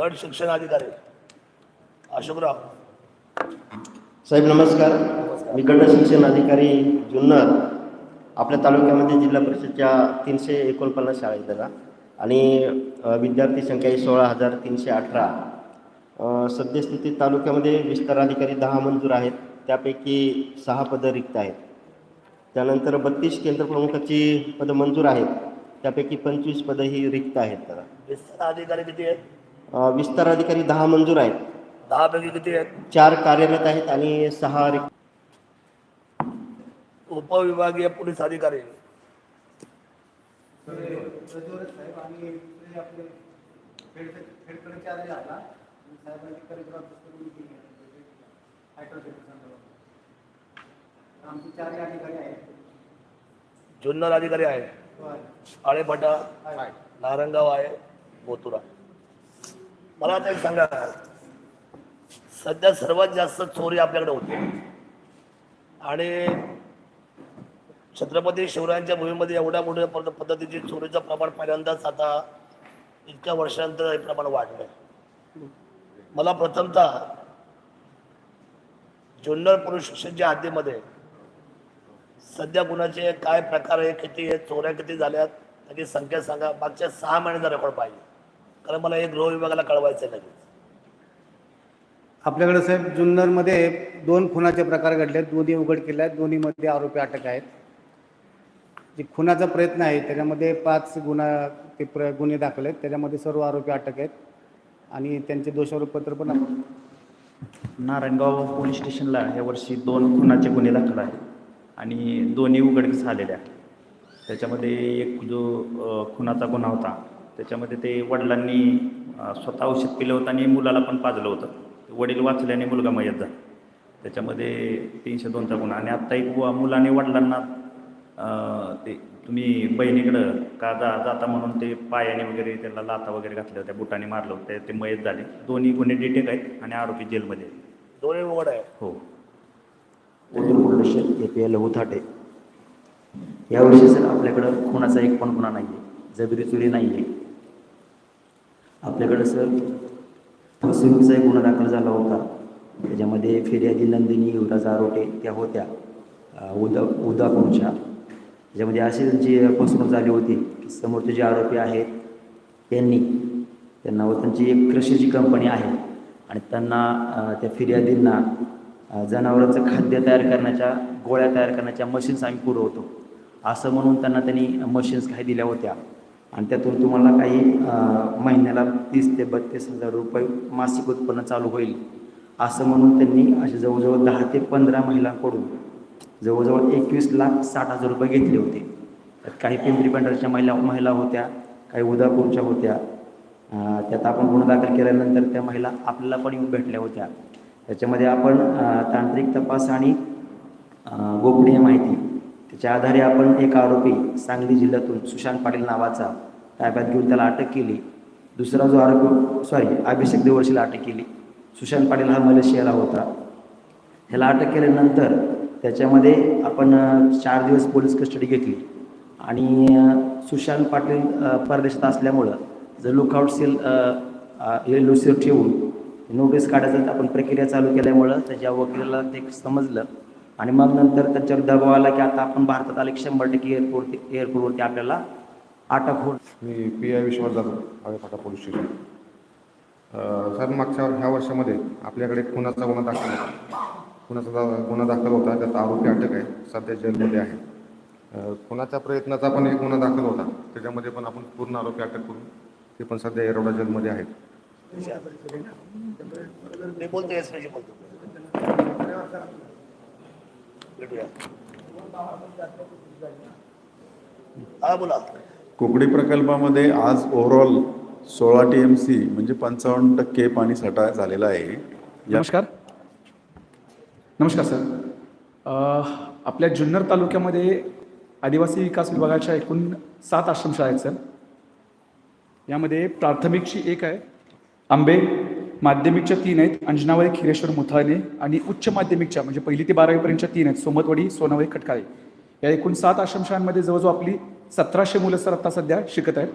गट शिक्षण अधिकारी अशोकराव. साहेब नमस्कार. मी गट शिक्षण अधिकारी जुन्नर. आपल्या तालुक्यामध्ये जिल्हा परिषदच्या तीनशे एकोणपन्नास शाळा आहेत आणि विद्यार्थी संख्या आहे सोळा हजार तीनशे अठरा. सद्यस्थितीत तालुक्यामध्ये विस्तार अधिकारी दहा मंजूर आहेत. त्यापैकी सहा पदं रिक्त आहेत. त्यानंतर बत्तीस केंद्रप्रमुखाची पदं मंजूर आहेत. त्यापैकी पंचवीस पदं ही रिक्त आहेत दादा विस्तार अधिकारी किती आहेत? विस्तार अधिकारी दहा मंजूर आहेत. दहा पैकी किती आहेत? चार कार्यरत आहेत आणि सहा रिक्त उपविभागीय पोलीस अधिकारी. जुन्नर अधिकारी आहेत. आळेफाटा नारंगाव आहे बोतुरा मला आता एक सांगा. सध्या सर्वात जास्त चोरी आपल्याकडे होते. आणि छत्रपती शिवरायांच्या भूमीमध्ये एवढ्या मोठ्या पद्धतीची चोरीचं प्रमाण पहिल्यांदाच आता इतक्या वर्षानंतर हे प्रमाण वाढलंय. मला प्रथमतः जुन्नर पोलीस स्टेशनच्या हद्दीमध्ये सध्या गुन्ह्याचे काय प्रकार आहे किती आहे चोऱ्या किती झाल्यात त्याची संख्या सांगा. मागच्या सहा महिन्याचा रेकॉर्ड पाहिजे. कारण मला हे गृह विभागाला कळवायचं आहे लगेच. आपल्याकडे साहेब जुन्नरमध्ये दोन खुनाचे प्रकार घडले दोन्ही उघड केले आहेत दोन्हीमध्ये आरोपी अटक आहेत. जे खुनाचा प्रयत्न आहे त्याच्यामध्ये पाच गुन्हा ते प्र गुन्हे दाखल आहेत. त्याच्यामध्ये सर्व आरोपी अटक आहेत. आणि त्यांचे दोषारोपपत्र पण आपण नारायणगाव पोलीस स्टेशनला यावर्षी दोन खुनाचे गुन्हे दाखल आहेत. आणि दोन्ही उघडकीस आलेले आहेत. त्याच्यामध्ये एक जो अ, खुनाचा गुन्हा होता त्याच्यामध्ये ते वडिलांनी स्वतः औषध पिलं होतं आणि मुलाला पण पाजलं होतं. वडील वाचल्याने मुलगा मयत झाला. त्याच्यामध्ये तीनशे दोनचा गुन्हा. आणि आत्ता एक व- मुलाने वडिलांना ते तुम्ही बहिणीकडं का जा जाता म्हणून ते पायाने वगैरे त्याला लाथा वगैरे घातल्या होत्या बुटाने मारलं होतं ते- मयत झाले. दोन्ही गुन्हे डिटेक आहेत आणि आरोपी जेलमध्ये आहेत. दोन्ही उघड आहे हो. ए पी एल होथाटे यावर्षी सर आपल्याकडं खुनाचा एक पण गुन्हा नाही आहे जबरी चोरी नाही आहे आपल्याकडं सर फसवणुकीचा एक गुन्हा दाखल झाला होता. त्याच्यामध्ये फिर्यादी नंदिनी युवराज आरोटे त्या होत्या उदा उदापूरच्या. त्याच्यामध्ये अशी त्यांची फसवणूक झाली होती की समोरचे जे आरोपी आहेत त्यांनी त्यांना व त्यांची एक कृषीची कंपनी आहे आणि त्यांना त्या फिर्यादींना जनावरांचं खाद्य तयार करण्याच्या गोळ्या तयार करण्याच्या मशीन्स आम्ही पुरवतो. असं म्हणून त्यांना त्यांनी मशीन्स काही दिल्या होत्या. आणि त्यातून तुम्हाला काही महिन्याला तीस ते बत्तीस हजार रुपये मासिक उत्पन्न चालू होईल. असं म्हणून त्यांनी असे जवळजवळ दहा ते पंधरा महिलांकडून जवळजवळ एकवीस लाख साठ हजार रुपये घेतले होते. त्यात काही पिंपरी पंढरच्या महिला महिला होत्या काही उदापूरच्या होत्या. त्यात आपण गुन्हा दाखल केल्यानंतर त्या महिला आपल्याला पण येऊन भेटल्या होत्या. त्याच्यामध्ये आपण तांत्रिक तपास आणि गोपनीय माहिती ज्या आधारे आपण एक आरोपी सांगली जिल्ह्यातून सुशांत पाटील नावाचा ताब्यात घेऊन त्याला अटक केली. दुसरा जो आरोपी सॉरी अभिषेक देवळशीला अटक केली. सुशांत पाटील हा मलेशियाला होता. ह्याला अटक केल्यानंतर त्याच्यामध्ये आपण चार दिवस पोलीस कस्टडी घेतली. आणि सुशांत पाटील परदेशात असल्यामुळं जर लुकआउट सेल लुसीवर ठेवून नोटीस काढायचं आपण प्रक्रिया चालू केल्यामुळं त्याच्या वकिलाला ते समजलं. आणि मग नंतर त्याच्यावर दबाव आला की आता आपण भारतात आले की शंभर टक्के एअरपोर्ट एअरपोर्टवरती आपल्याला अटक होईल. मी P I Vishwas Jadhav Alephata police station. Sir मागच्या ह्या वर्षामध्ये आपल्याकडे खुनाचा गुन्हा दाखल होता. खुनाचा गुन्हा दाखल होता त्यात आरोपी अटक आहे सध्या जेलमध्ये आहे. खुनाच्या प्रयत्नाचा पण एक गुन्हा दाखल होता. त्याच्यामध्ये पण आपण पूर्ण आरोपी अटक करून ते पण सध्या येरवडा जेलमध्ये आहेत. बोलतो भेटूया. हा बोला. कुकडी प्रकल्पामध्ये आज ओव्हरऑल सोळा टी एम सी म्हणजे पंचावन्न टक्के पाणी साठा झालेला आहे. नमस्कार. नमस्कार सर. अ, आपल्या जुन्नर तालुक्यामध्ये आदिवासी विकास विभागाच्या एकूण सात आश्रमशाळा आहेत सर. यामध्ये प्राथमिकची एक आहे आंबे माध्यमिकच्या तीन आहेत. अंजनावळे खिरेश्वर मुथाने आणि उच्च माध्यमिकच्या म्हणजे पहिली ते बारावीपर्यंतच्या तीन आहेत. सोमतवाडी सोनावळे खटकाळे. या एकूण सात आश्रमशाळांमध्ये जवळजवळ आपली सतराशे मुलं सर आता सध्या शिकत आहेत.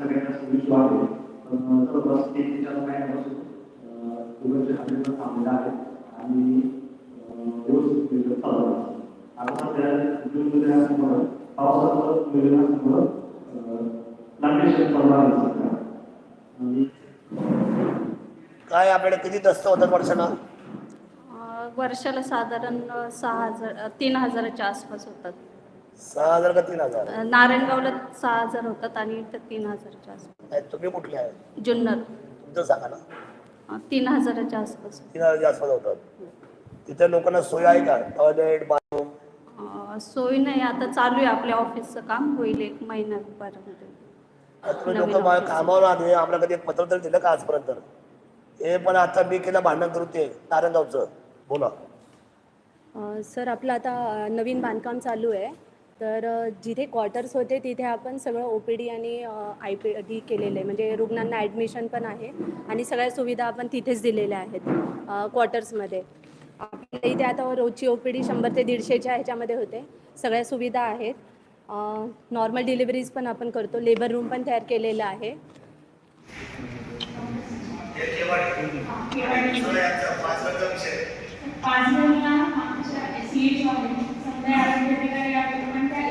सगळ्यांना जवळपास तीन चार महिन्यापासून आहे आणि व्यवस्थित केलं चालू आहे आता सध्या असल्यामुळं पावसाचं नियोजन असल्यामुळं प्लांटेशन चालू आहे आणि काय आपल्याकडे किती दस्त होतात वर्षाला? वर्षाला साधारण सहा हजार तीन हजाराच्या आसपास होतात. सहा हजार का तीन हजार? अं, नारायणगावला सहा हजार होतात आणि इथं तीन हजाराच्या आसपास. नाही, तुम्ही कुठले आहे? जुन्नर. तुमचं सांगा ना. अं, तीन हजाराच्या आसपास. तीन हजारच्या आसपास होतात. तिथे लोकांना सोय आहे का? Toilet bathroom? अं, सोय नाही. आता चालू आहे आपल्या ऑफिसचं काम. होईल एक महिन्यापर्यंत तुम्ही लोक office. कामावर आले. आपल्याला कधी एक पत्र तरी दिलं का आजपर्यंत? हे पण आता मी केलं भांडण करू ते नारायणगावचं. बोला. अ, सर आपलं आता अ, नवीन बांधकाम चालू आहे. तर जिथे क्वार्टर्स होते तिथे आपण सगळं ओ पी डी आणि आय पी डी केलेलं आहे. म्हणजे रुग्णांना ॲडमिशन पण आहे आणि सगळ्या सुविधा आपण तिथेच दिलेल्या आहेत क्वार्टर्समध्ये आपल्या इथे आता रोजची ओ पी डी शंभर ते दीडशेच्या ह्याच्यामध्ये होते. सगळ्या सुविधा आहेत. नॉर्मल डिलिव्हरीज पण आपण करतो. लेबर रूम पण तयार केलेलं आहे. पाच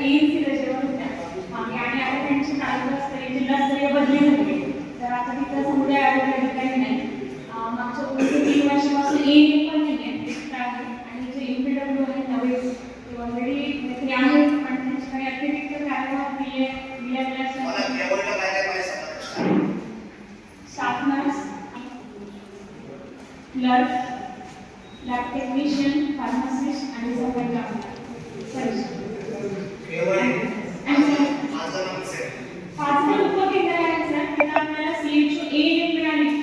जणींना होत्या आणि आता त्यांची तालुकास्तरीय जिल्हास्तरीय बदली झाली. तर आता तिथं समुदाय आरोग्य नाही मागच्या तीन वर्षापासून एएनएम पण नाही आहे extra आहे. आणि जे एमपीडब्ल्यू आहेत नवे ते ऑलरेडी ते आहेत पण त्यांची काही अतिरिक्त कार्यक्रम B A B M staff nurse clerk lab technician pharmacist आणि सफाई पाच जण उपकेंद्र आहेत सर त्यांना आपल्याला सीएचओ ए एम मिळाली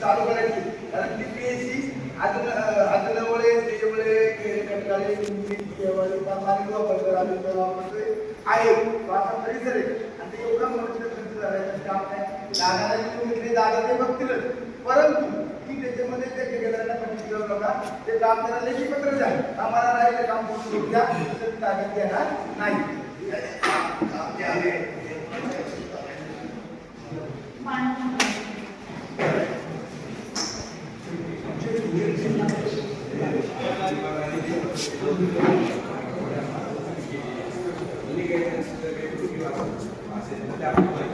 चालू करायची. कारण ती पीएससी सी अजूनमुळे त्याच्यामुळे कटकाळी वापरतोय आहे. असा परिसर आहे. आणि ते एवढं मोठं खर्च काम म्हणजे नाही दादाला घेतले दादा ते बघतीलच परंतु की त्याच्यामध्ये ते ठेकेदारांना पंचवीस बघा ते काम त्याला लेखी पत्र द्या. आम्हाला राहिलं काम करून घ्या तर ताब्यात नाही. Thank you. Gracias.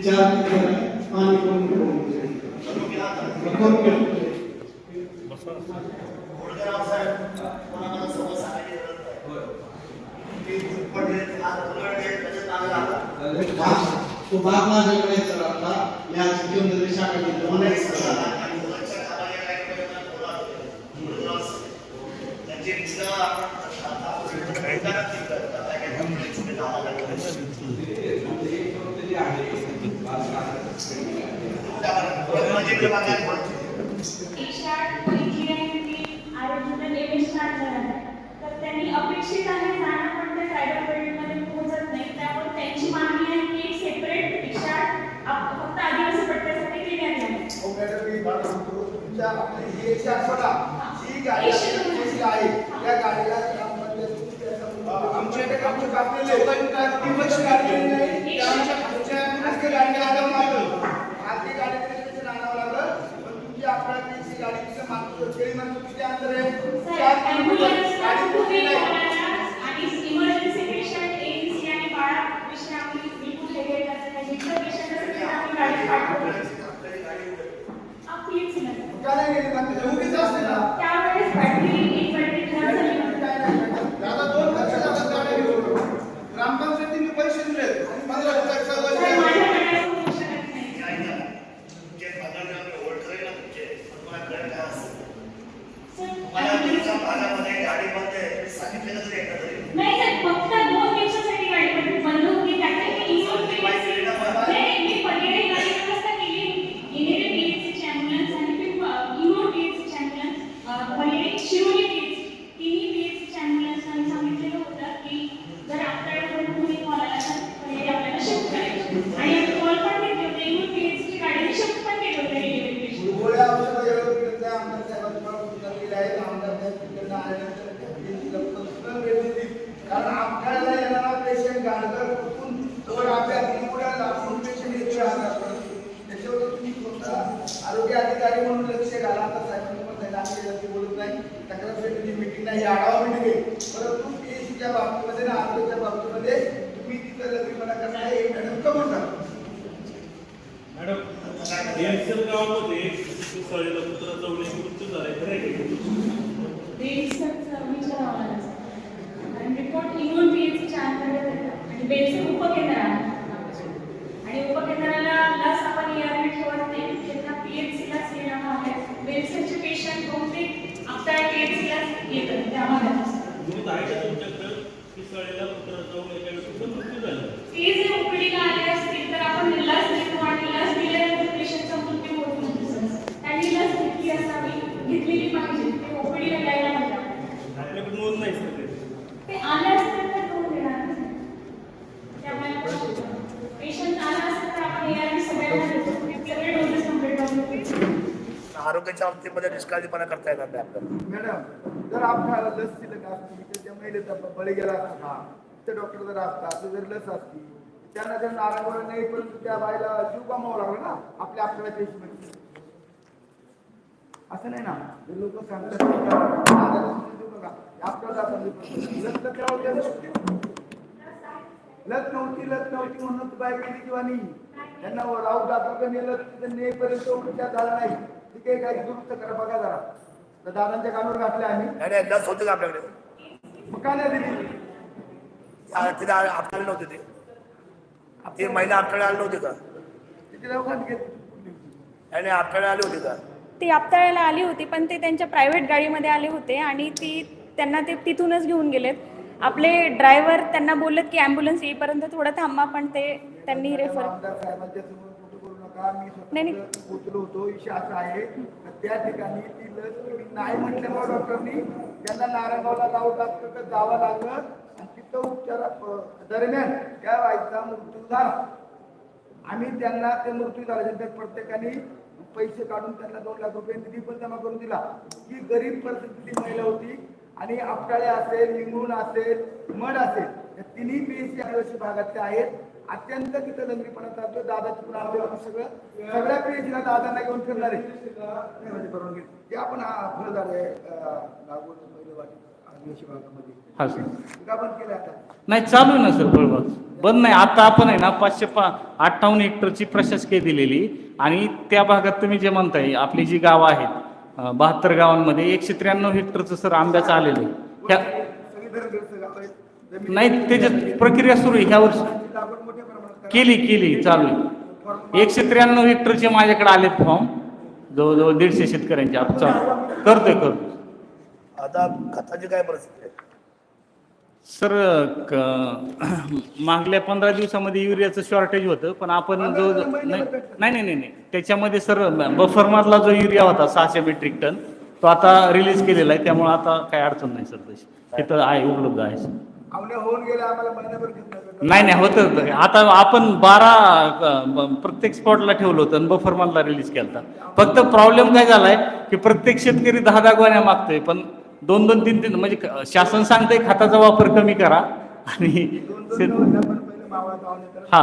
घ्या गुडगराव साहेब कोणाला समज सांगायची गरज नाही ती झटपट आहे, आज उलट आहे, त्याच्यात चांगला आला. तो बाप माझ्याकडे तर आपला या घेऊन जरी शाखा घेतलं मला एक आणि मुलांच्या कामाला काही प्रयत्न बोला. गुडगराव साहेब. त्यांची मुलं आपण आता मैदानात ती करतात. काय काय company छोटे दहा लाख रुपये. माझी इकडे बागायत बोलते. एकशे आठ इथली आहे ती आरोग्याला लेवल स्टार्ट झाला आहे तर त्यांनी अपेक्षित आहे जाणं पण ते ट्रायबल बेल्टमध्ये पोहोचत नाही. त्यामुळे त्यांची मागणी आहे की एक सेपरेट आप- फक्त आदिवासी पट्ट्यासाठी केली हो गाडीला आमच्या आमचे कापलेले ती वर्ष काढलेली नाही त्या आमच्या आमच्या आजच्या गाडीला आधार मारलं आजची गाडी त्याच्या नावावर लागलं पण तुमची आपल्या गाडी तिकडे मागचं शेळी मागचं किती अंतर आहे सर, चार ambulance किलोमीटर. गाडी खूप कुठली वेळ नाही. लागणार आणि emergency patient, ANC आणि बाळा patient आम्ही बिलकुल वेगळे करत नाही. जिथं patient असेल तिथं आम्ही गाडी पाठवतो. हा, please सर. का नाही गेली मागची? एवढीच असते ना त्यावेळेस बॅटरी एक बॅटरी खराब झाली होती. काय नाही मॅडम. दादा दोन लक्ष दादा गाड्या घेऊन ग्रामपंचायतीने पैसे दिले आणि पंधरा हजार सर, पैसे माझ्याकडे असं होऊ शकत नाही. तुमचे पगार मी ओळखले ना तुमचे पण मला कळलं काय असतं सर, मला तुमच्या भागामध्ये गाडीमध्ये सांगितलेलं तरी एकदा तरी नाही सर फक्त दोन दिवसासाठी गाडी बंद बंद होती त्याच्यात मी इन्व्हॉल्व केली नाही नाही, मी पर्यटक गाडी व्यवस्था केली होती येणेरे पीएचसीची ॲम्ब्युलन्स आणि मी इनो पीएचसीची ॲम्ब्युलन्स पर्यटक शिरोली पीएचसी तिन्ही पीएचसीची ॲम्ब्युलन्स आम्ही सांगितलेलं होतं की जर आपल्याकडे कोणी कॉल आला तर पर्यटक आपल्याला शिफ्ट करायचे आणि आम्ही कॉल पण घेतले होते इनो पीएचसीची गाडी शिफ्ट पण केले होते डिलिव्हरी पेशंट गोळ्या औषधं व्यवस्थित आमदार साहेबांनी मला सूचना केल्या आहेत आमदार साहेब तिकडनं आल्यानंतर त्यांची लवकर सुद्धा वेळ देतील कारण आपल्याला येणारा पेशंट गाडगर कुठून जवळ आपल्या तिमुड्या लाखून पेशंट येतोय आजारपर्यंत त्याच्यावर तुम्ही स्वतः आरोग्य अधिकारी म्हणून लक्ष घाला आता साहेबांनी पण त्यांना आम्ही जास्त बोलत नाही तक्रार पेटीची मीटिंग नाही ही आढावा मीटिंग आहे. परंतु पीएचसीच्या बाबतीमध्ये ना आरोग्याच्या बाबतीमध्ये तुम्ही तिथं करणार हे मॅडम कबूल करा मॅडम गावामध्ये सळीला पुत्र जवळ मृत्यू झालाय खरं आहे रिपोर्ट आणि उपकेंद्र आहे आणि उपकेंद्राला लस आपण ERV ठेवत नाही त्यांना पीएचसीलाच येणं आहे बेलसरचे पेशंट बहुतेक आपल्या पीएचसीलाच येतात त्या भागात असतात नोंद आहे का तुमच्याकडं की सळीला पुत्र जाऊन एका मृत्यू झाला? ते जर ओपीडीला आले असतील तर आपण लस देतो आणि लस दिल्यानंतर पेशंटचा मृत्यू होत नाही सर. त्यांनी लस घेतली असावी घेतलेली पाहिजे ते ओपीडीला द्यायला पाहिजे आपल्याला. आपल्याकडे नोंद नाही सगळे ते आले असतील तर कोण देणार ना? त्यामुळे पेशंट आला असेल तर आपण ARV सगळ्यांना देतो. सगळे डोसेस कंप्लीट करून आरोग्याच्या बाबतीमध्ये निष्काळजीपणा करता येणार नाही आपल्याला. मॅडम जर आपल्याला लस दिलं असती तर त्या महिलेचा बळी गेला असता त्या डॉक्टर जर असता तर जर लस असती त्यांना जर नारायण नाही परंतु त्या बाईला जीव गमावा लागला ना आपल्या आपल्याला पेशी असं नाही ना? लोक सांगतात देऊ आपल्याला लस तर नव्हती लस नव्हती म्हणून तू बाय गेली किंवा नाही त्यांना राहू दादा नेलं तिथं नेपर्यंत उपचार झाला नाही. ठीक आहे काय दुरुस्त करा बघा जरा. तर दादांच्या कानावर घातले आम्ही. लस होते का आपल्याकडे? मग काय नाही दिली? आ- आपल्याला नव्हते ते. ती महिला आपल्याला आली नव्हती का? घेतली आणि आपल्याला आली होती का? ती आपताळ्याला आली होती पण ते त्यांच्या प्रायव्हेट गाडीमध्ये आले होते आणि ती त्यांना ते तिथूनच घेऊन गेलेत. आपले ड्रायव्हर त्यांना बोललेत की ॲम्ब्युलन्स येईपर्यंत थोडं थांबा पण ते त्यांनी रेफर आमदार साहेबांच्या समोर मी स्वतः पोचलो होतो असा आहे. त्या ठिकाणी ती लस तुम्ही नाही म्हटल्यामुळे डॉक्टरनी त्यांना नारायणगावला जावं जावं लागलं. आणि तिथं उपचारा प- दरम्यान त्या बाईचा मृत्यू झाला. आम्ही त्यांना ते मृत्यू झाल्यानंतर प्रत्येकाने पैसे काढून त्यांना दोन लाख रुपये निधी पण जमा करून दिला. ही गरीब परिस्थितीची महिला होती. आणि आपटाळे असेल लिंगून असेल मड असेल या तिन्ही पीएचसी आदिवासी भागातले आहेत. अत्यंत तिथं लंगरीपणा चालतो दादाची पण आंदोलन सगळं. सगळ्या पीएचसीला दादांना घेऊन फिरणार आहे. बरोबर घेत. ते आपण हा फळझाड आहे अं, नागोद महिलेवाडी आदिवासी भागामध्ये. हा सर. ते का बंद केलं आता. नाही चालू आहे ना सर फळबाग बंद नाही. आता आपण आहे ना पाचशे पा अठ्ठावन्न हेक्टरची प्रशासकीय दिलेली. आणि त्या भागात तुम्ही जे म्हणताय आपली जी गावं आहेत बहात्तर गावांमध्ये एकशे त्र्याण्णव हेक्टरचं सर आंब्याचं आलेलं आहे. ह्या सगळी धरणग्रस्त गाव आहेत. जमीन- नाही त्याच्यात प्रक्रिया सुरू आहे. ह्या वर्षी लागवड. केली केली चालू. आहे एकशे त्र्याण्णव हेक्टरचे माझ्याकडे आलेत फॉर्म. जवळजवळ दीडशे शेतकऱ्यांचे. आता चालू. करतोय करतो आता खताची काय परिस्थिती आहे? सर मागल्या पंधरा दिवसामध्ये युरियाचं शॉर्टेज होतं पण आपण जो नाही नाही नाही नाही. त्याच्यामध्ये सर बफरमधला जो युरिया होता सहाशे मेट्रिक टन तो आता रिलीज केलेला आहे. त्यामुळे आता काही अडचण नाही सर तशी. तिथं आहे उपलब्ध आहे सर. नाही नाही होतं. आता आपण बारा प्रत्येक स्पॉटला ठेवलं होतं आणि बफर मालला रिलीज केला फक्त प्रॉब्लेम काय झालाय की प्रत्येक शेतकरी दहा दहा गोण्या मागतोय पण दोन दोन तीन तीन म्हणजे शासन सांगतंय खताचा वापर कमी करा आणि हा.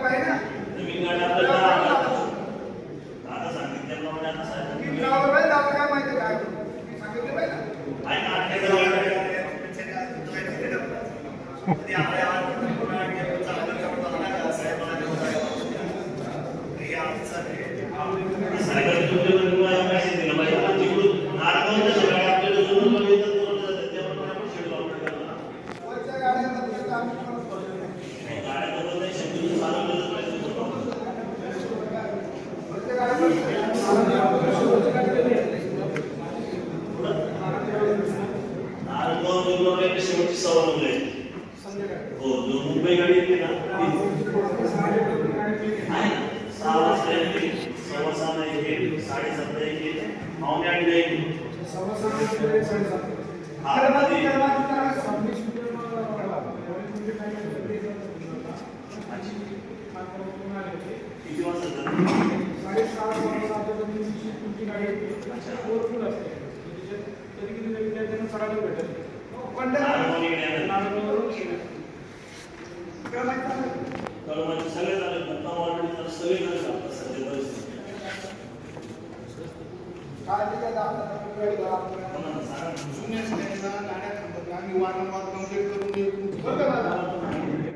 किती वाजता जाते साडेसहा सातच्या जमिनीची तुमची गाडी येते ओव्हरफुल असते कधी कधी विद्यार्थ्यांना चढायला भेटत सगळे झाले घटना ऑलरेडी तर सगळे झाले आपल्या सध्या परिस्थिती आम्ही वारंवार कंप्लेंट करून देऊ बरं